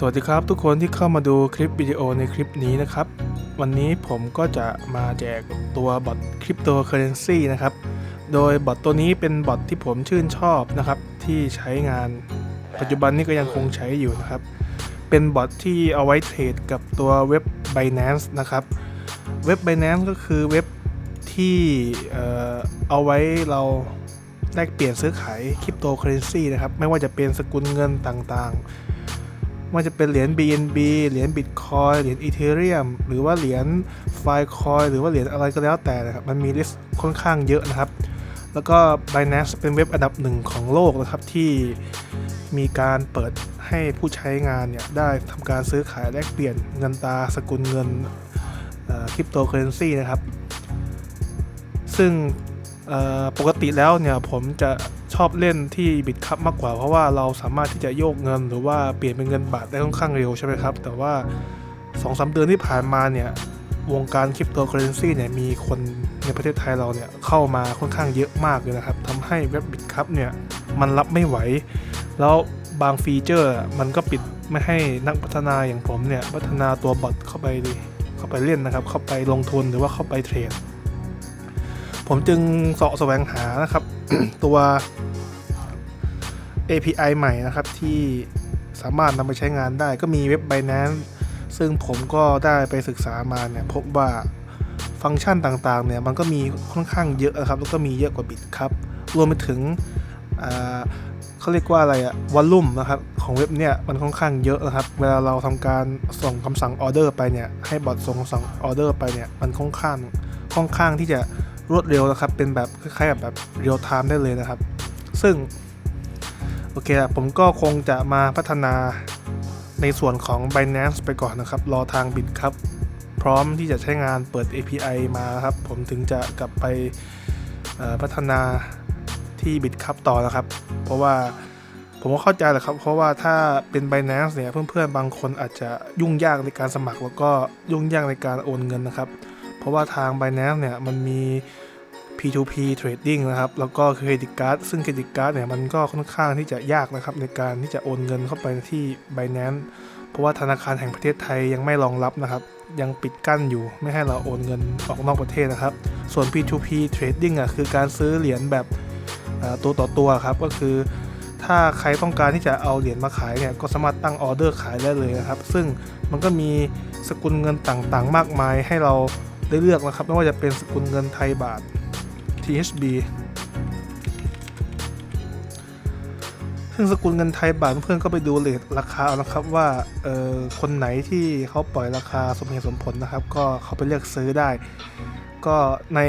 สวัสดีครับทุกคนที่เข้ามาดูคลิปวิดีโอในคลิปนี้นะครับ วันนี้ผมก็จะมาแจกตัวบอทคริปโตเคอเรนซีนะครับ โดยบอทตัวนี้เป็นบอทที่ผมชื่นชอบนะครับ ที่ใช้งาน ปัจจุบันนี้ก็ยังคงใช้อยู่นะครับ เป็นบอทที่เอาไว้เทรดกับตัวเว็บ Binance นะครับ เว็บ Binance ก็คือเว็บที่เอาไว้เราแลกเปลี่ยนซื้อขายคริปโตเคอเรนซีนะครับ ไม่ว่าจะเป็นสกุลเงินต่างๆ ว่าจะเป็นเหรียญ BNB เหรียญ Bitcoin เหรียญ Ethereum หรือว่าเหรียญ Filecoin หรือว่าเหรียญอะไรก็แล้วแต่นะครับ มันมีลิสต์ค่อนข้างเยอะนะครับ แล้วก็ Binance เป็นเว็บอันดับหนึ่งของโลกนะครับ ที่มีการเปิดให้ผู้ใช้งานเนี่ย ได้ทำการซื้อขายแลกเปลี่ยนเงินตราสกุลเงินคริปโตเคอเรนซีนะครับ ซึ่งปกติแล้วเนี่ยผมจะ อบเล่นที่บิตคัพมากกว่า เพราะว่าเราสามารถที่จะโยกเงินหรือว่าเปลี่ยนเป็นเงินบาทได้ค่อนข้างเร็วใช่ไหมครับ แต่ว่า2อสเดือนที่ผ่านมาเนี่ยวงการคริปโตเคอเรนซีเนี่ยมีคนในประเทศไทยเราเนี่ยเข้ามาค่อนข้างเยอะมากเลยนะครับทำให้เว็บบิตคัพเนี่ยมันรับไม่ไหว แล้วบางฟีเจอร์มันก็ปิดไม่ให้นักพัฒนาอย่างผมเนี่ยพัฒนาตัวบอทเข้าไปเข้าไปเล่นนะครับ เข้าไปลงทุนหรือว่าเข้าไปเทรดผมจึงเสาะแสวงหานะครับ ตัว API ใหม่นะครับที่สามารถนำไปใช้งานได้ก็มีเว็บ Binance ซึ่งผมก็ได้ไปศึกษามาเนี่ยพบว่าฟังก์ชันต่างๆเนี่ยมันก็มีค่อนข้างเยอะนะครับ แล้วก็มีเยอะกว่าบิตครับ รวมไปถึงเขาเรียกว่าอะไรอะวอลลุ่มนะครับของเว็บเนี่ยมันค่อนข้างเยอะนะครับ เวลาเราทำการส่งคำสั่งออเดอร์ไปเนี่ยให้บอทส่งคำสั่งออเดอร์ไปเนี่ยมันค่อนข้างค่อนข้างที่จะรวดเร็วนะครับเป็นแบบคล้ายๆกับแบบเรียลไทม์ได้เลยนะครับ ซึ่ง อเคผมก็คงจะมาพัฒนาในส่วนของ Binance ไปก่อนนะครับ รอทางบิตครับ พร้อมที่จะใช้งานเปิด API มาครับ ผมถึงจะกลับไปพัฒนาที่บิตครับต่อนะครับ เพราะว่าผมก็เข้าใจแหละครับ เพราะว่าถ้าเป็น Binance เนี่ยเพื่อนๆ บางคนอาจจะยุ่งยากในการสมัครแล้วก็ยุ่งยากในการโอนเงินนะครับ เพราะว่าทาง Binance เนี่ยมันมี P2P Trading นะครับ แล้วก็เครดิตการ์ดซึ่งเครดิตการ์ดเนี่ยมันก็ค่อนข้างที่จะยากนะครับ ในการที่จะโอนเงินเข้าไปที่ Binance เพราะว่าธนาคารแห่งประเทศไทยยังไม่รองรับนะครับ ยังปิดกั้นอยู่ไม่ให้เราโอนเงินออกนอกประเทศนะครับ ส่วน P2P Trading อะคือการซื้อเหรียญแบบตัวต่อตัวครับก็คือถ้าใครต้องการที่จะเอาเหรียญมาขายเนี่ยก็สามารถตั้งออเดอร์ขายได้เลยนะครับ ซึ่งมันก็มีสกุลเงินต่างๆ มากมายให้เราได้เลือกนะครับ ไม่ว่าจะเป็นสกุลเงินไทยบาท THB ซึ่งสกุลเงินไทยบาทเพื่อนก็ไปดูเลทราคาเอานะครับว่าเออคนไหนที่เขาปล่อยราคาสมเหตุสมผลนะครับ ก็เขาไปเลือกซื้อได้ ก็ใน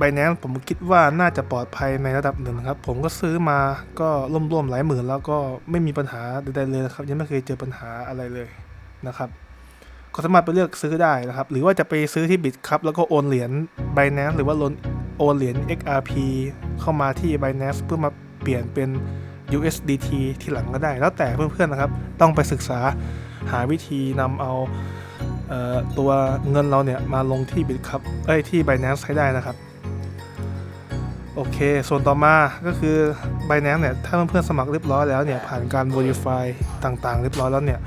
Binance ผมคิดว่าน่าจะปลอดภัยในระดับหนึ่งนะครับ ผมก็ซื้อมาก็ร่วมๆหลายหมื่นแล้วก็ไม่มีปัญหาใดๆเลยนะครับยังไม่เคยเจอปัญหาอะไรเลยนะครับก็สามารถไปเลือกซื้อได้นะครับ หรือว่าจะไปซื้อที่บิตครับแล้วก็โอนเหรียญ Binance หรือว่าโอน อนเหรียญ XRP เข้ามาที่ Binance เพื่อมาเปลี่ยนเป็น USDT ที่หลังก็ได้ แล้วแต่เพื่อนๆนะครับ ต้องไปศึกษาหาวิธีนำเอาเออตัวเงินเราเนี่ย มาลงที่บิตครับเอ้ยที่ Binance ให้ได้นะครับ โอเค ส่วนต่อมาก็คือ Binance เนี่ย ถ้าเพื่อนๆสมัครเรียบร้อยแล้วเนี่ย ผ่านการ Verify ต่างๆ เรียบร้อยแล้วเนี่ย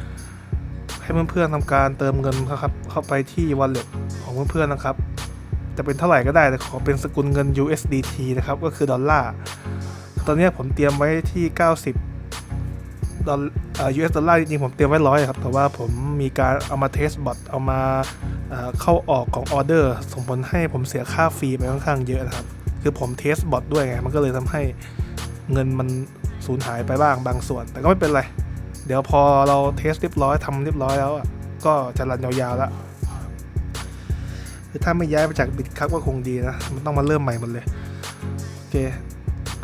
ให้เพื่อนๆทำการเติมเงินครับเข้าไปที่ wallet ของเพื่อนๆนะครับ จะเป็นเท่าไหร่ก็ได้แต่ขอเป็นสกุลเงิน USDT นะครับก็คือดอลลาร์ตอนนี้ผมเตรียมไว้ที่ 90ดอลเอ่อ US ดอลลาร์จริงๆผมเตรียมไว้ร้อยครับแต่ว่าผมมีการเอามาเทสบอทเอามาเข้าออกของออเดอร์ส่งผลให้ผมเสียค่าฟรีไปค่อนข้างเยอะนะครับคือผมเทสบอทด้วยไงมันก็เลยทำให้เงินมันสูญหายไปบ้างบางส่วน แต่ก็ไม่เป็นไร เดี๋ยวพอเราเทสเรียบร้อยทำเรียบร้อยแล้วก็จะรันยาวๆแล้ว คือถ้าไม่ย้ายไปจากบิตคัพก็คงดีนะ มันต้องมาเริ่มใหม่หมดเลย โอเค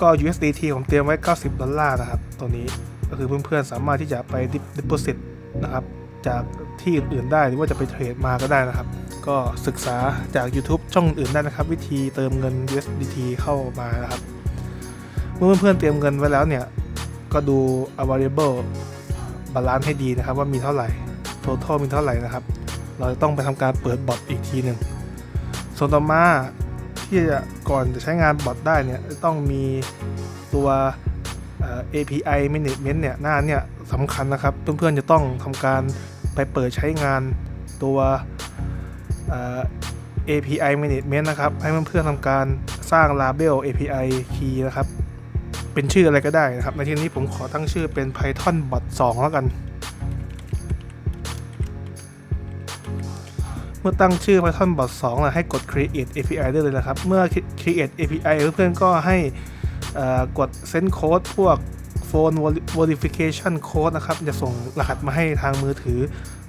ก็ USDT ผมเตรียมไว้ 90 ดอลลาร์นะครับ ตัวนี้ ก็คือเพื่อนๆ สามารถที่จะไป deposit นะครับ จากที่อื่นๆได้ หรือว่าจะไปเทรดมาก็ได้นะครับ ก็ศึกษาจาก YouTube ช่องอื่นได้นะครับ วิธีเติมเงิน USDT เข้ามานะครับ เมื่อเพื่อนๆ เตรียมเงินไว้แล้วเนี่ย ก็ดู available บาลานซ์ให้ดีนะครับ ว่ามีเท่าไหร่ total มีเท่าไหร่นะครับ เราจะต้องไปทำการเปิดบอทอีกทีหนึ่ง ส่วนต่อมาที่จะก่อนจะใช้งานบอทได้เนี่ยจะต้องมีตัว API management เนี่ยหน้าเนี่ยสำคัญนะครับ เพื่อนๆจะต้องทำการไปเปิดใช้งานตัว API management นะครับ ให้เพื่อนๆทำการสร้าง label API key นะครับ เป็นชื่ออะไรก็ได้นะครับ ในที่นี้ผมขอตั้งชื่อเป็น Python bot 2 แล้วกัน เมื่อตั้งชื่อ Python bot 2นะให้กด create API ได้เลยนะครับ เมื่อ create API เพื่อนๆก็ให้กด send code พวก phone verification code นะครับ จะส่งรหัสมาให้ทางมือถือ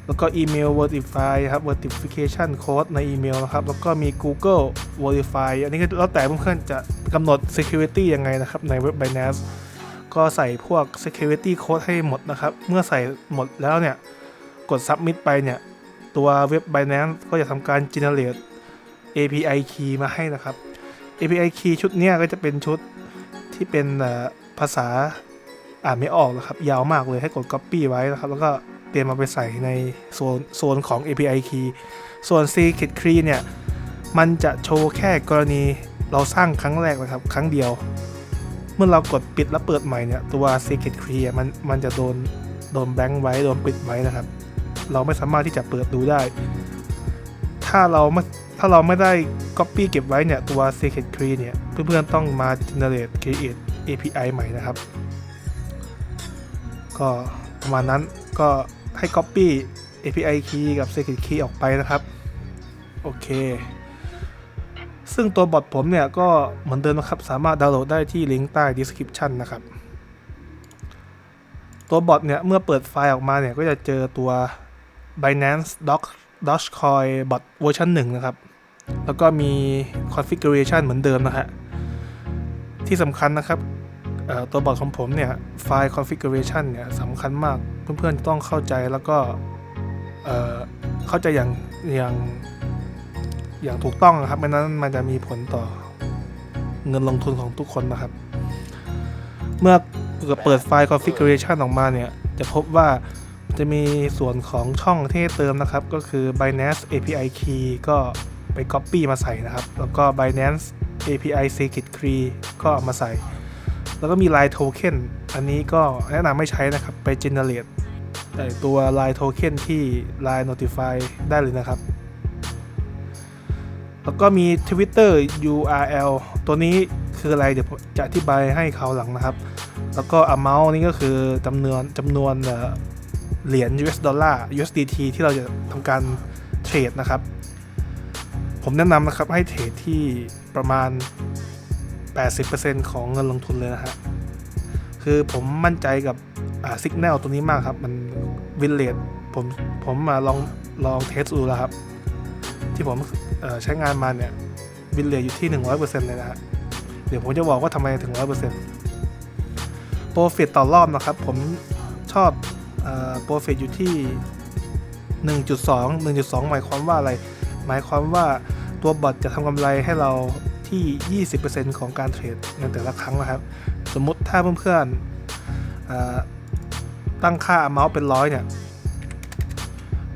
แล้วก็อีเมล verify ครับ verification code ในอีเมลนะครับ แล้วก็มี Google verify อันนี้ก็แล้วแต่เพื่อนๆจะกำหนด security ยังไงนะครับ ในเว็บ Binance ก็ใส่พวก security code ให้หมดนะครับ เมื่อใส่หมดแล้วเนี่ย กด submit ไปเนี่ย ตัวเว็บ Binance ก็จะทำการ generate API key มาให้นะครับ API key ชุดนี้ก็จะเป็นชุดที่เป็นภาษาอ่านไม่ออกนะครับ ยาวมากเลยให้กด copy ไว้นะครับ แล้วก็เตรียมมาไปใส่ในโซนโซนของ API key ส่วน secret key เนี่ย มันจะโชว์แค่กรณีเราสร้างครั้งแรกนะครับ ครั้งเดียว เมื่อเรากดปิดแล้วเปิดใหม่เนี่ย ตัว secret key มันมันจะโดนโดนแบงค์ไว้ โดนปิดไว้นะครับ เราไม่สามารถที่จะเปิดดูได้ ถ้าเราไม่ถ้าเราไม่ได้ copy เก็บไว้เนี่ย ตัว secret key เนี่ย เพื่อนๆต้องมา generate create API ใหม่นะครับ ก็ประมาณนั้นก็ให้ copy API key กับ secret key ออกไปนะครับ โอเค ซึ่งตัวบอทผมเนี่ย ก็เหมือนเดิมนะครับ สามารถดาวน์โหลดได้ที่ลิงก์ใต้ description นะครับ ตัวบอทเนี่ย เมื่อเปิดไฟล์ออกมาเนี่ย ก็จะเจอตัว Binance Doc Dogecoin bot เวอร์ชัน1นะครับ แล้วก็มี configuration เหมือนเดิมนะฮะ ที่สำคัญนะครับตัวบอทของผมเนี่ย ไฟล์ configuration เนี่ยสำคัญมาก เพื่อนๆต้องเข้าใจแล้วก็เข้าใจอย่างอย่างอย่างถูกต้องนะครับไม่นั้นมันจะมีผลต่อเงินลงทุนของทุกคนนะครับ เมื่อเปิดไฟล์ configuration ออกมาเนี่ย จะพบว่า จะมีส่วนของช่องที่เติมนะครับ ก็คือ Binance API Key ก็ไป Copy มาใส่นะครับ แล้วก็ Binance API Secret Key ก็เอามาใส่ แล้วก็มี Line Token อันนี้ก็แนะนำไม่ใช้นะครับ ไป generate ตัว Line Token ที่ Line Notify ได้เลยนะครับ แล้วก็มี Twitter URL ตัวนี้คืออะไรเดี๋ยวจะอธิบายให้เขาหลังนะครับ แล้วก็ amount นี่ก็คือจำนวนจำนวน เหรียญ US ดอลลาร์ USDT ที่เราจะทำการเทรดนะครับ ผมแนะนำนะครับให้เทรดที่ประมาณ 80%ของเงินลงทุนเลยนะฮะ คือผมมั่นใจกับอ่า Signal ตัวนี้มากครับ มันวินเลทผมผมมาลองลองเทสดูแล้วครับ ที่ผมใช้งานมาเนี่ย วินเลทอยู่ที่ 100%เลยนะฮะ เดี๋ยวผมจะบอกว่าทำไมถึง 100% Profit ต่อรอบนะครับ ผมชอบ เอ่อ Profit อยู่ที่ 1.2 1.2 หมายความว่าอะไร หมายความว่าตัวบอทจะทำกำไรให้เราที่ 20%ของการเทรดในแต่ละครั้งนะครับ สมมติถ้าเพื่อนๆเอ่อตั้งค่า amount เป็นร้อยเนี่ย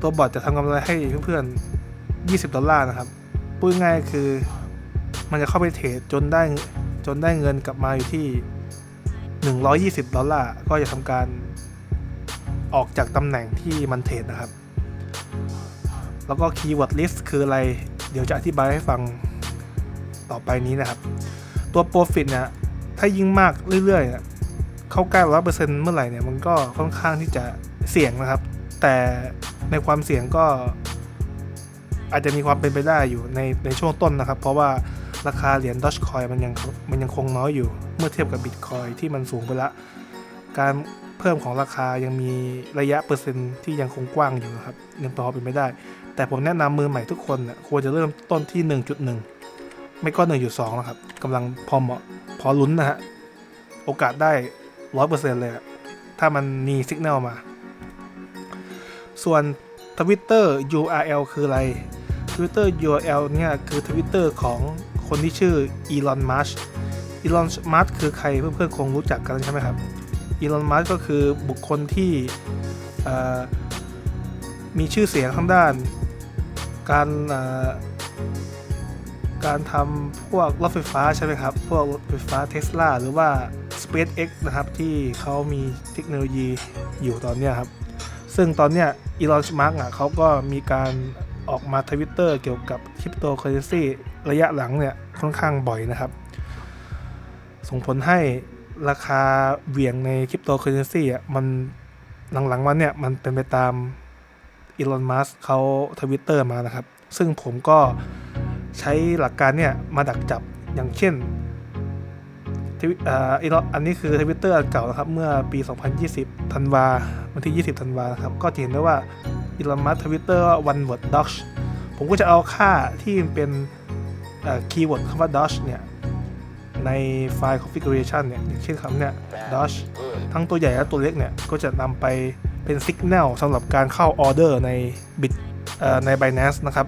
ตัวบอทจะทำกำไรให้เพื่อนๆ 20 ดอลลาร์นะครับพูดง่ายคือมันจะเข้าไปเทรดจนได้จนได้เงินกลับมาอยู่ที่ 120 ดอลลาร์ก็จะทำการ ออกจากตำแหน่งที่มันเทรดนะครับ แล้วก็ keyword list คืออะไร เดี๋ยวจะอธิบายให้ฟังต่อไปนี้นะครับ ตัว profit เนี่ยถ้ายิ่งมากเรื่อยๆเยเข้าใกล้ร้อยเปอร์เซ็นต์เมื่อไหร่เนี่ย มันก็ค่อนข้างที่จะเสี่ยงนะครับ แต่ในความเสี่ยงก็ อาจจะมีความเป็นไปได้อยู่ในในช่วงต้นนะครับ เพราะว่าราคาเหรียญ Dogecoin มันยังมันยังคงน้อยอยู่ เมื่อเทียบกับ Bitcoin ที่มันสูงไปละ การ เพิ่มของราคายังมีระยะเปอร์เซ็นต์ที่ยังคงกว้างอยู่นะครับยังพอเป็นไปได้ แต่ผมแนะนำมือใหม่ทุกคนนะควรจะเริ่มต้นที่ 1.1 ไม่ก็ 1.2 นะครับกำลังพอเหมาะพอลุ้นนะฮะโอกาสได้100%เลยถ้ามันมีสัญญาณมา ส่วน Twitter URL คืออะไร Twitter URL เนี่ยคือ Twitter ของคนที่ชื่อ Elon Musk Elon Musk คือใครเพื่อนๆคงรู้จักกันใช่ไหมครับ Elon Musk ก็คือบุคคลที่มีชื่อเสียงทางด้าน การการทำพวกรถไฟฟ้าใช่ไหมครับ พวกรถไฟฟ้าเทสลาหรือว่า SpaceX นะครับ ที่เขามีเทคโนโลยีอยู่ตอนนี้ครับ ซึ่งตอนนี้อีลอนมาร์กอะเขาก็มีการออกมาทวิตเตอร์เกี่ยวกับคริปโตเคอเรนซีระยะหลังเนี่ยค่อนข้างบ่อยนะครับ ส่งผลให้ ราคาเหวี่ยงในคริปโตเคอเรนซีอะมันหลังๆวันเนี่ย มันเป็นไปตามอีลอนมัสเขาทวิตเตอร์มานะครับ ซึ่งผมก็ใช้หลักการเนี่ย มาดักจับอย่างเช่นทวิตอีลอนอันนี้คือทวิตเตอร์เก่านะครับ เมื่อปี 2020ธันวาวันที่ 20ธันวานะครับ ก็จะเห็นได้ว่าอีลอนมัสทวิตเตอร์ว่า one word doge ผมก็จะเอาค่าที่เป็นคีย์เวิร์ดคำว่า doge เนี่ย ในไฟล์ configuration เนี่ยอย่างเช่นคำเนี่ย doge ทั้งตัวใหญ่และตัวเล็กเนี่ย ก็จะนำไปเป็น signal สำหรับการเข้าออเดอร์ใน bit ใน Binance นะครับ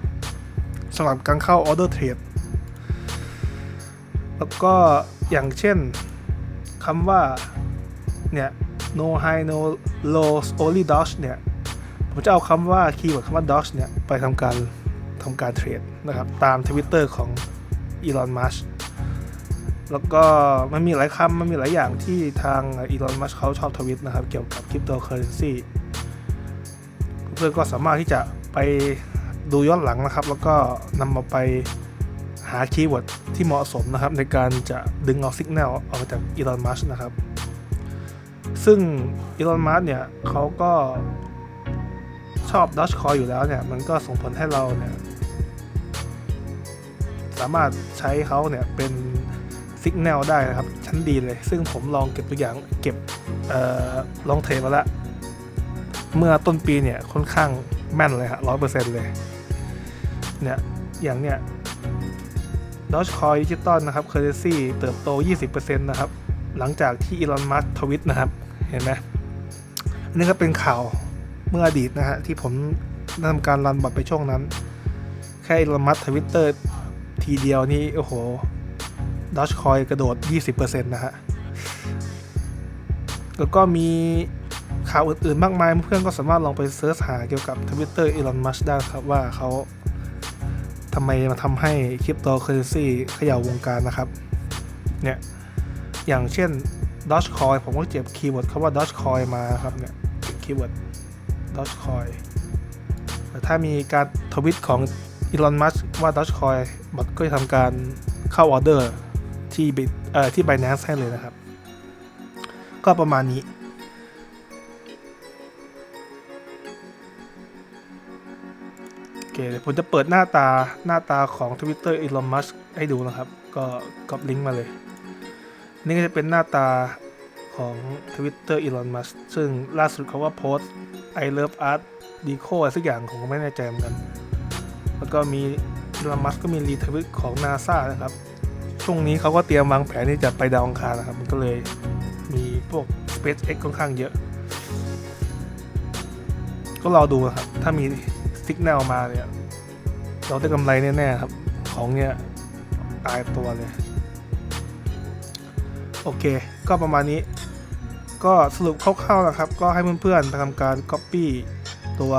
สำหรับการเข้าออเดอร์เทรดแล้วก็อย่างเช่นคำว่า เนี่ย no high no low only doge เนี่ย ผมจะเอาคำว่าคีย์เวิร์ดคำว่า doge เนี่ย ไปทำการทำการเทรดนะครับ ตาม Twitter ของ Elon Musk แล้วก็มันมีหลายคำมันมีหลายอย่างที่ทางอีลอนมัสเขาชอบทวิตนะครับ เกี่ยวกับคริปโตเคอเรนซีเพื่อนก็สามารถที่จะไปดูย้อนหลังนะครับ แล้วก็นำมาไปหาคีย์เวิร์ดที่เหมาะสมนะครับ ในการจะดึงเอาสัญญาณออกมาจากอีลอนมัสนะครับ ซึ่งอีลอนมัสเนี่ยเขาก็ชอบด o ชคอยอยู่แล้วเนี่ย มันก็ส่งผลให้เราเนี่ย สามารถใช้เขาเนี่ยเป็น สัญญาณได้นะครับ ชั้นดีเลย ซึ่งผมลองเก็บตัวอย่างเก็บออลองเทมาล้วเมื่อต้นปีเนี่ยค่อนข้างแม่นเลยฮะร้อยเปอร์เซ็นต์เลย เนี่ย อย่างเนี่ยดอ g คอยดิจิตอลนะครับเคอร์เรซี่เติบโต 20%นะครับ หลังจากที่อีลอนมัสทวิตนะครับ เห็นไหมอันนี้ก็เป็นข่าวเมื่ออดีตนะฮะที่ผมทำการรันบัตรไปช่วงนั้น แค่อีลอนมัสทวิตเตอร์ทีเดียวนี่ โอ้โห ดอ g คอยกระโดด 20%นะฮะ แล้วก็มีข่าวอื่นๆ มากมาย เพื่อนก็สามารถลองไปเสิร์ชหาเกี่ยวกับทวิตเตอร์อีลอนมัสได้ครับว่าเขาทำไมมาทำให้คริปโตเคอเรนซีเขย่าวงการนะครับ เนี่ย อย่างเช่น Dogecoin ผมก็เจ็บคีย์เวิร์ดคำว่า Dogecoin มาครับเนี่ยคีย์เวิร์ด Dogecoin แต่ถ้ามีการทวิตของอีลอนมัสว่า Dogecoin บอทก็จะทำการเข้าออเดอร์ ที่เอ่อที่ Binance ให้เลยนะครับ ก็ประมาณนี้โอเคเดี๋ยวผมจะเปิดหน้าตาหน้าตาของ Twitter Elon Musk ให้ดูนะครับ ก็กดลิงก์มาเลย นี่ก็จะเป็นหน้าตาของ Twitter Elon Musk ซึ่งล่าสุดเขาว่าโพสต์ I love art deco อะไรสักอย่างผมก็ไม่แน่ใจเหมือนกัน แล้วก็มี Elon Musk ก็มีรีทวิตของ NASA นะครับ ช่วงนี้เขาก็เตรียมวางแผนที่จะไปดาวอังคารนะครับ มันก็เลยมีพวก SpaceX ค่อนข้างเยอะ ก็รอดูนะครับ ถ้ามีสิกแนลมาเนี่ย เราได้กำไรแน่ๆครับ ของเนี่ยตายตัวเลย โอเค ก็ประมาณนี้ ก็สรุปคร่าวๆนะครับ ก็ให้เพื่อนๆไปทำการ Copy ตัว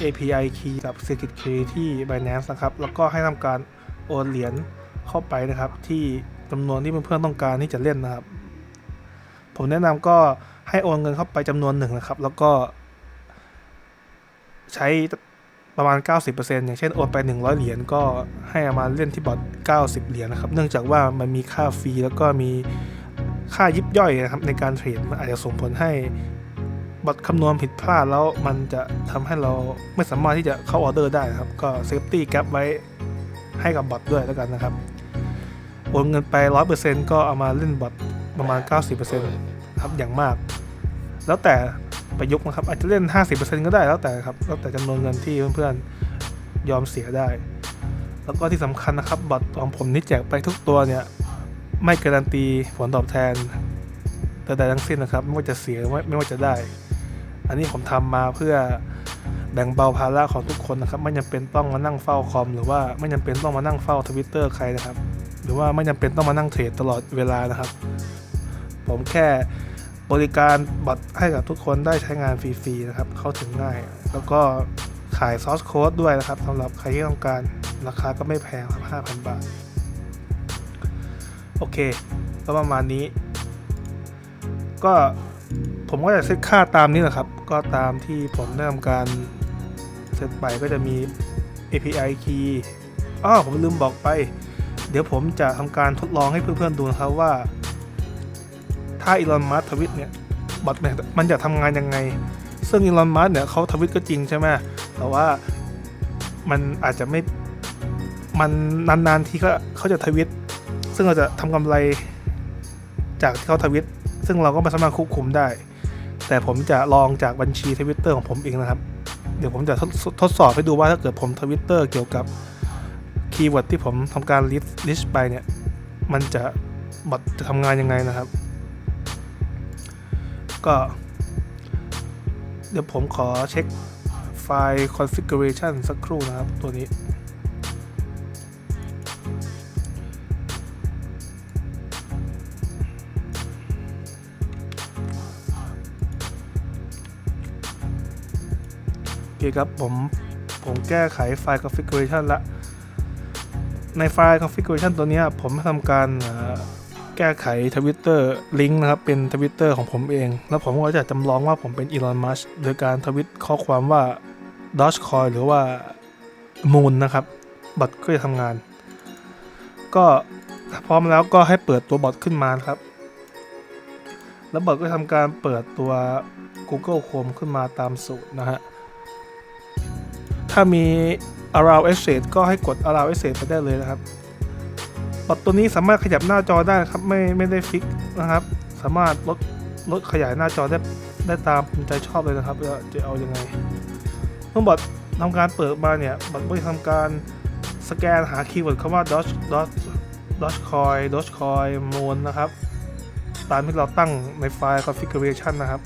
API key กับ Secret Key ที่ Binance นะครับ แล้วก็ให้ทำการโอนเหรียญ เข้าไปนะครับ ที่จำนวนที่เพื่อนๆต้องการที่จะเล่นนะครับ ผมแนะนำก็ให้โอนเงินเข้าไปจำนวนหนึ่งนะครับ แล้วก็ ใช้ประมาณ 90%อย่างเช่นโอนไป 100 เหรียญก็ให้อามาเล่นที่บอท90 เหรียญนะครับ เนื่องจากว่ามันมีค่าฟรีแล้วก็มีค่ายิบย่อยนะครับในการเทรดมันอาจจะส่งผลให้บอทคำนวณผิดพลาดแล้วมันจะทำให้เราไม่สามารถที่จะเข้าออเดอร์ได้นะครับ ก็เซฟตี้แก p ไว้ให้กับบอทด้วยแล้วกันนะครับ โอนเงินไป 100%ก็เอามาเล่นบอทประมาณ 90%ครับอย่างมาก แล้วแต่ประยุกต์นะครับอาจจะเล่น 50%ก็ได้แล้วแต่ครับแล้วแต่จำนวนเงินที่เพื่อนๆยอมเสียได้ แล้วก็ที่สำคัญนะครับบัตของผมนี่แจกไปทุกตัวเนี่ยไม่การันตีผลตอบแทนแต่ใดทั้งสิ้นนะครับ ไม่ว่าจะเสียไม่ไม่ว่าจะได้ อันนี้ผมทำมาเพื่อแบ่งเบาภาระของทุกคนนะครับ ไม่จำเป็นต้องมานั่งเฝ้าคอม หรือว่าไม่จำเป็นต้องมานั่งเฝ้าทวิตเตอร์ใครนะครับ รือว่าไม่จำเป็นต้องมานั่งเทรดตลอดเวลานะครับ ผมแค่บริการบัตรให้กับทุกคนได้ใช้งานฟรีๆนะครับ เข้าถึงง่าย แล้วก็ขายซอสโค้ดด้วยนะครับสำหรับใครที่ต้องการราคาก็ไม่แพงครับ5,000 บาท โอเค ก็ประมาณนี้ ก็ผมก็จะเซตค่าตามนี้แหละครับ ก็ตามที่ผมได้ทำการเซตไปก็จะมี API key อ้อผมลืมบอกไป เดี๋ยวผมจะทำการทดลองให้เพื่อนๆดูนะครับว่า ถ้าอีลอน มัสทวิตเนี่ยบอทเนี่ยมันจะทำงานยังไง ซึ่งอีลอน มัสเนี่ยเขาทวิตก็จริงใช่ไหมแต่ว่ามันอาจจะไม่มันนานๆทีก็เขาจะทวิต ซึ่งเราจะทำกำไรจากที่เขาทวิต ซึ่งเราก็ไม่สามารถควบคุมได้ แต่ผมจะลองจากบัญชีทวิตเตอร์ของผมเองนะครับ เดี๋ยวผมจะทดทดสอบให้ดูว่าถ้าเกิดผมทวิตเตอร์เกี่ยวกับ คีย์เวิร์ดที่ผมทำการลิสต์ลิสต์ไปเนี่ย มันจะบอทจะทำงานยังไงนะครับ ก็ เดี๋ยวผมขอเช็คไฟล์ configuration สักครู่นะครับตัวนี้โอเคครับผมผมแก้ไขไฟล์ configuration ละ ในไฟล์ configuration ตัวนี้ผมทำการแก้ไขทวิตเตอร์ลิงก์นะครับ เป็นทวิตเตอร์ของผมเอง แล้วผมก็จะจำลองว่าผมเป็นอีลอนมัสโดยการทวิตข้อความว่า Dogecoin หรือว่า Moon นะครับบอทก็จะทำงาน ก็พร้อมแล้วก็ให้เปิดตัวบอทขึ้นมานครับ แล้วบอทก็ทำการเปิดตัว Google Chrome ขึ้นมาตามสูตรนะฮะ ถ้ามี allow access ก็ให้กด allow access ไปได้เลยนะครับบอทตัวนี้สามารถขยับหน้าจอได้ครับไม่ไม่ได้ฟิกนะครับ สามารถลดลดขยายหน้าจอได้ได้ตามใจชอบเลยนะครับจะเอายังไงเมื่อบอททำการเปิดมาเนี่ยบอทก็จะทำการสแกนหาคีย์เวิร์ดคำว่า doge doge dogecoin dogecoin moon นะครับตามที่เราตั้งในไฟล์ configuration นะครับ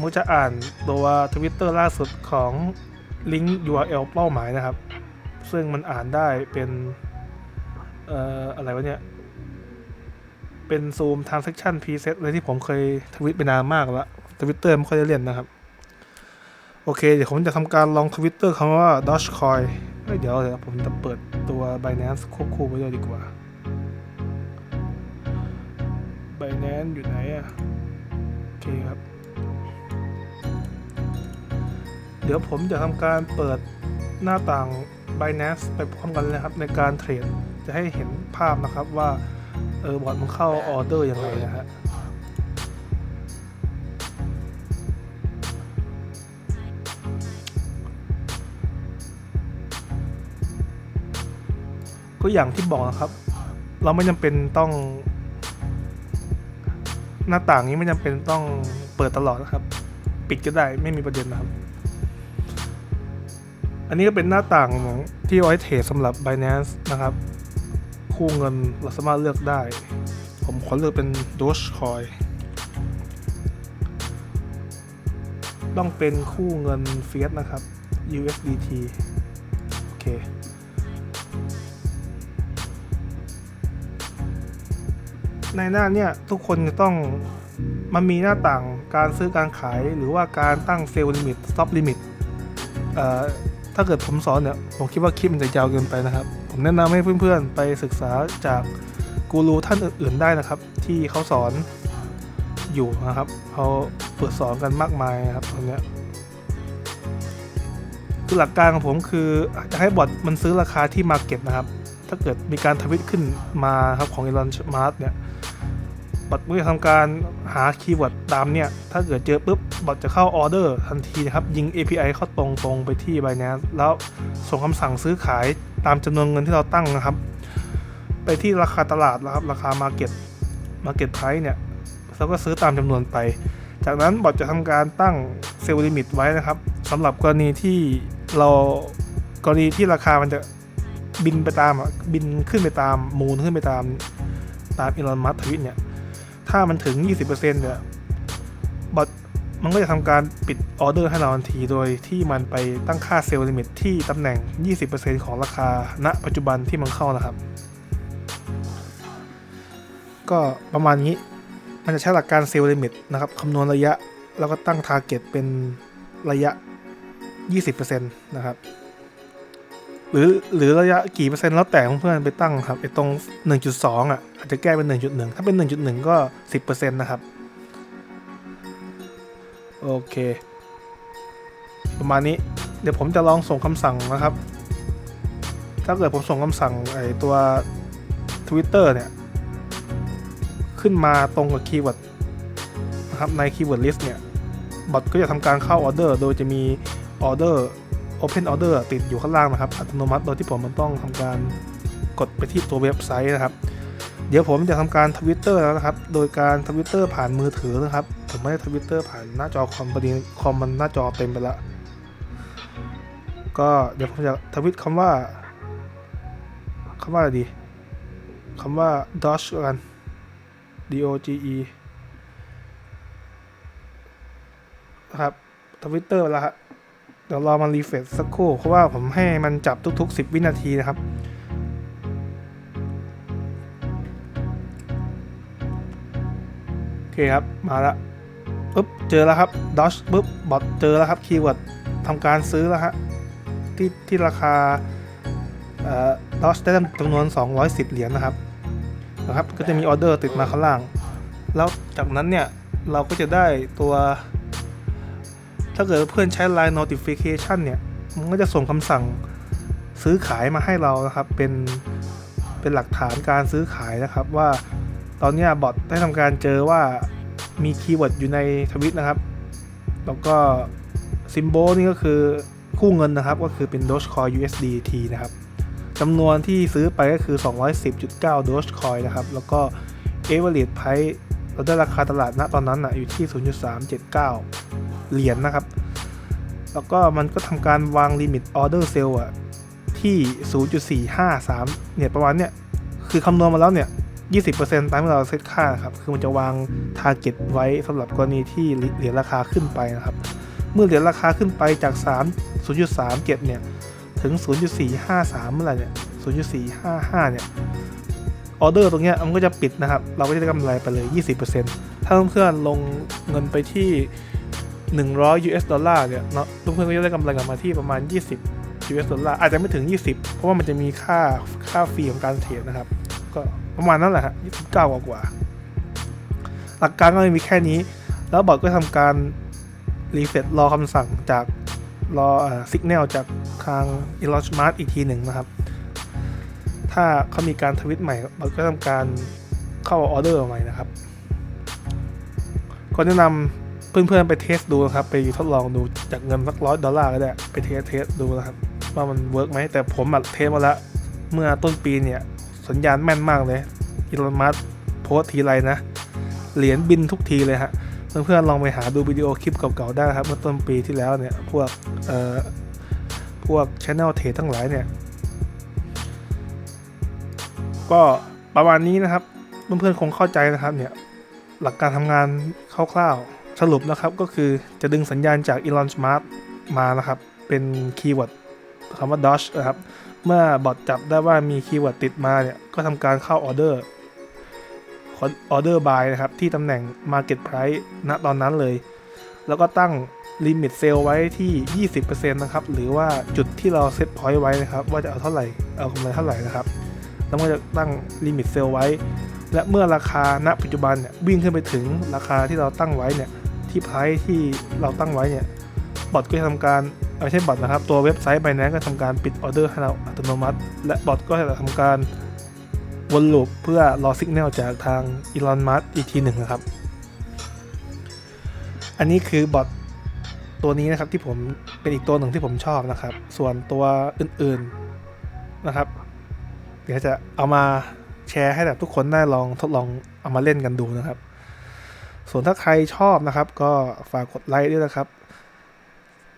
มันจะอ่านตัว Twitter ล่าสุดของ ลิงก์ URL เป้าหมายนะครับ ซึ่งมันอ่านได้เป็น เอ่อ อะไรวะเนี่ย เป็น Zoom Transaction Preset เลยที่ผมเคยทวิตไปนานมากแล้วทวิตเตอร์ไม่ค่อยได้เล่นนะครับ โอเค เดี๋ยวผมจะทำการลองทวิตเตอร์คำว่า Dogecoin เดี๋ยวเดี๋ยวผมจะเปิดตัว Binance ควบคู่ไว้ด้วยดีกว่า Binance อยู่ไหนอะโอเคครับ เดี๋ยวผมจะทำการเปิดหน้าต่าง Binance ไปพร้อมกันเลยครับในการเทรดจะให้เห็นภาพนะครับว่าเออบอร์ดมันเข้าออเดอร์ยังไงนะฮะก็อย่างที่บอกนะครับ เราไม่จำเป็นต้อง หน้าต่างนี้ไม่จำเป็นต้องเปิดตลอดนะครับ ปิดก็ได้ไม่มีประเด็นนะครับ อันนี้ก็เป็นหน้าต่างของที่ไว้เทรดสำหรับ Binance นะครับ คู่เงินเราสามารถเลือกได้ ผมขอเลือกเป็น Dogecoin ต้องเป็นคู่เงินเฟียสนะครับ USDT โอเค ในหน้าเนี่ยทุกคนจะต้องมันมีหน้าต่างการซื้อการขายหรือว่าการตั้งเซลล์ลิมิต stop limit เอ่อ ถ้าเกิดผมสอนเนี่ย ผมคิดว่าคลิปมันจะยาวเกินไปนะครับ ผมแนะนำให้เพื่อนๆ ไปศึกษาจากกูรูท่านอื่นๆได้นะครับ ที่เขาสอนอยู่นะครับเขาเปิดสอนกันมากมายนะครับตรงเนี้ยคือหลักการของผมคือจะให้บอทมันซื้อราคาที่มาเก็ตนะครับ ถ้าเกิดมีการทวิตขึ้นมาครับของ Elon Musk เนี่ย บอทมันจะทำการหาคีย์เวิร์ดตามเนี่ย ถ้าเกิดเจอปุ๊บบอทจะเข้าออเดอร์ทันทีนะครับ ยิง API เข้าตรงตรงไปที่ Binance แล้วส่งคำสั่งซื้อขายตามจำนวนเงินที่เราตั้งนะครับ ไปที่ราคาตลาดนะครับ ราคา Market Market Price เนี่ยเราก็ซื้อตามจำนวนไป จากนั้นบอทจะทำการตั้งเซลล์ลิมิตไว้นะครับสำหรับกรณีที่เรากรณีที่ราคามันจะบินไปตามอะบินขึ้นไปตามมูลขึ้นไปตามตามอีลอนมัสทวิตเนี่ย ถ้ามันถึง 20%เนี่ยบอทมันก็จะทำการปิดออเดอร์ให้เราทันทีโดยที่มันไปตั้งค่าเซลล์ลิมิตที่ตำแหน่ง 20%ของราคาณปัจจุบันที่มันเข้านะครับ ก็ประมาณนี้มันจะใช้หลักการเซลล์ลิมิตนะครับคำนวณระยะ แล้วก็ตั้งทาร์เก็ตเป็นระยะ 20%นะครับ หรือหรือระยะกี่เปอร์เซ็นต์แล้วแต่เพื่อนไปตั้งครับไอ้ตรง 1.2 อะอาจจะแก้เป็น 1.1 ถ้าเป็น 1.1 ก็ 10%นะครับ โอเค ประมาณนี้เดี๋ยวผมจะลองส่งคำสั่งนะครับ ถ้าเกิดผมส่งคำสั่งไอ้ตัว Twitter เนี่ย ขึ้นมาตรงกับคีย์เวิร์ดนะครับในคีย์เวิร์ดลิสต์เนี่ยบอทก็จะทำการเข้าออเดอร์โดยจะมีออเดอร์ Open Order ติดอยู่ข้างล่างนะครับ อัตโนมัติโดยที่ผมมันต้องทำการกดไปที่ตัวเว็บไซต์นะครับ เดี๋ยวผมจะทำการทวิตเตอร์แล้วนะครับ โดยการทวิตเตอร์ผ่านมือถือนะครับ ผมไม่ได้ทวิตเตอร์ผ่านหน้าจอคอมพอดีคอมมันหน้าจอเต็มไปแล้วก็เดี๋ยวผมจะทวิตคำว่าคำว่าอะไรดีคำว่า Doge กัน D O G E นะครับทวิตเตอร์แล้วครับ เดี๋ยวรอมันรีเฟรชสักครู่ เพราะว่าผมให้มันจับทุก ๆ 10 วินาทีนะครับโอเคครับ มาล้วปุ๊บเจอแล้วครับดอชปุ๊บบอทเจอแล้วครับคีย์เวิร์ดทำการซื้อแล้วฮะที่ที่ราคาดอชได้จำนวน 210 เหรียญนะครับนะครับ ก็จะมีออเดอร์ติดมาข้างล่าง แล้วจากนั้นเนี่ย เราก็จะได้ตัว ถ้าเกิดเพื่อนใช้ Line Notification เนี่ย มันก็จะส่งคำสั่งซื้อขายมาให้เรานะครับ เป็น เป็นหลักฐานการซื้อขายนะครับว่าตอนนี้บอทได้ทำการเจอว่ามีคีย์เวิร์ดอยู่ในทวิตนะครับ แล้วก็ซิมโบลนี่ก็คือคู่เงินนะครับ ก็คือเป็น Dogecoin USDT นะครับจำนวนที่ซื้อไปก็คือ 210.9 Dogecoin นะครับ แล้วก็ Average Price เราได้ราคาตลาดณตอนนั้นนะอยู่ที่ 0.379 เหรียญนะครับ แล้วก็มันก็ทำการวางลิมิตออเดอร์เซลอะที่ 0.453 เนี่ยประมาณเนี้ยคือคำนวณมาแล้วเนี่ย 20%ตามที่เราเซตค่าครับ คือมันจะวาง t a r g e t ไว้สำหรับกรณีที่เหรียญราคาขึ้นไปนะครับ เมื่อเหรียญราคาขึ้นไปจาก 3 0.37 เนี่ย ถึง 0.453 เมื่อไหร่เนี่ย 0.455 เนี่ย ออเดอร์ตรงเนี้ยมันก็จะปิดนะครับ เราก็จะได้กำไรไปเลย 20%ถ้าเพื่อนๆลงเงินไปที่ 100 US ดอลลาร์เนี่ยเนาะเพื่อนๆก็จะได้กำไรกลับมาที่ประมาณ 20 US ดอลลาร์อาจจะไม่ถึง 20 เพราะว่ามันจะมีค่าค่าฟรีของการเทรดนะครับ ก็ประมาณนั้นแหละฮะ29กว่ากว่า หลักการก็มีแค่นี้ แล้วบอทก็ทำการรีเฟรชรอคำสั่งจากรอสัญญาณจากทาง Elon Musk อีกทีหนึ่งนะครับ ถ้าเขามีการทวิตใหม่บอทก็ทำการเข้าออเดอร์ใหม่นะครับก็แนะนำ เพื่อนๆไปเทสดูนะครับ ไปทดลองดูจากเงินสักร้อยดอลลาร์ก็ได้ ไปเทสเทสดูนะครับ ว่ามันเวิร์กไหมแต่ผมอัดเทสมาแล้วเมื่อต้นปีเนี่ย สัญญาณแม่นมากเลยอีลอนมัสโพสทีไรนะ เหรียญบินทุกทีเลยฮะเพื่อนๆลองไปหาดูวิดีโอคลิปเก่าๆได้ครับ เมื่อต้นปีที่แล้วเนี่ย พวกเอ่อพวกช anel เทรดทั้งหลายเนี่ย ก็ประมาณนี้นะครับ เพื่อนๆคงเข้าใจนะครับเนี่ย หลักการทำงานคร่าวๆ สรุปนะครับก็คือจะดึงสัญญาณจาก Elon Musk มานะครับ เป็นคีย์เวิร์ดคำว่า Doge นะครับ เมื่อบอทจับได้ว่ามีคีย์เวิร์ดติดมาเนี่ย ก็ทำการเข้าออเดอร์ออเดอร์บายนะครับ ที่ตำแหน่ง Market Price ณตอนนั้นเลย แล้วก็ตั้งลิมิตเซลไว้ที่ 20%นะครับ หรือว่าจุดที่เราเซตพอยต์ไว้นะครับ ว่าจะเอาเท่าไหร่ เอากำไรเท่าไหร่นะครับ แล้วก็จะตั้งลิมิตเซลไว้ และเมื่อราคาณปัจจุบันเนี่ยวิ่งขึ้นไปถึงราคาที่เราตั้งไว้เนี่ย ที่ไพร์ที่เราตั้งไว้เนี่ยบอทก็จะทำการไม่ใช่บอทนะครับ ตัวเว็บไซต์ Binance ก็ทำการปิดออเดอร์ให้เราอัตโนมัติ และบอทก็จะทำการวนลูปเพื่อรอสัญญาณจากทางอีลอนมัสอีกทีหนึ่งนะครับ อันนี้คือบอทตัวนี้นะครับที่ผมเป็นอีกตัวหนึ่งที่ผมชอบนะครับ ส่วนตัวอื่นๆนะครับ เดี๋ยวจะเอามาแชร์ให้แบบทุกคนได้ลองทดลองเอามาเล่นกันดูนะครับ ส่วนถ้าใครชอบนะครับ ก็ฝากกดไลค์ด้วยนะครับ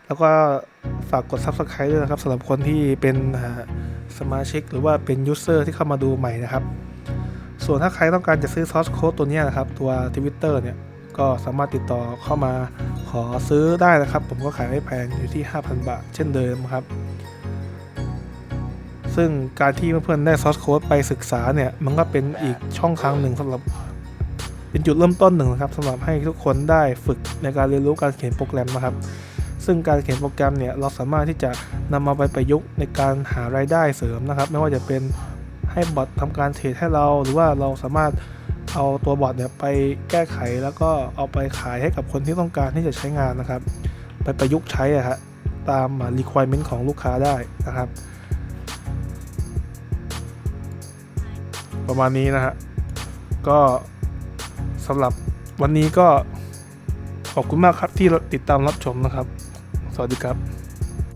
แล้วก็ฝากกด Subscribe ด้วยนะครับสำหรับคนที่เป็นสมาชิก หรือว่าเป็นยูเซอร์ที่เข้ามาดูใหม่นะครับ ส่วนถ้าใครต้องการจะซื้อซอสโค้ดตัวนี้นะครับ ตัว Twitter เนี่ยก็สามารถติดต่อเข้ามาขอซื้อได้นะครับ ผมก็ขายไม่แพงอยู่ที่ 5,000 บาท เช่นเดิมครับ ซึ่งการที่เพื่อนๆได้ซอสโค้ดไปศึกษาเนี่ย มันก็เป็นอีกช่องทางหนึ่งสำหรับ เป็นจุดเริ่มต้นหนึ่งนะครับสำหรับให้ทุกคนได้ฝึกในการเรียนรู้การเขียนโปรแกรมนะครับ ซึ่งการเขียนโปรแกรมเนี่ยเราสามารถที่จะนำมาไปประยุกต์ในการหารายได้เสริมนะครับ ไม่ว่าจะเป็นให้บอททำการเทรดให้เรา หรือว่าเราสามารถเอาตัวบอทเนี่ยไปแก้ไขแล้วก็เอาไปขายให้กับคนที่ต้องการที่จะใช้งานนะครับ ไปประยุกต์ใช้อะฮะตามอ่า requirement ของลูกค้าได้นะครับ ประมาณนี้นะฮะก็ สำหรับวันนี้ก็ขอบคุณมากครับที่ติดตามรับชมนะครับ สวัสดีครับ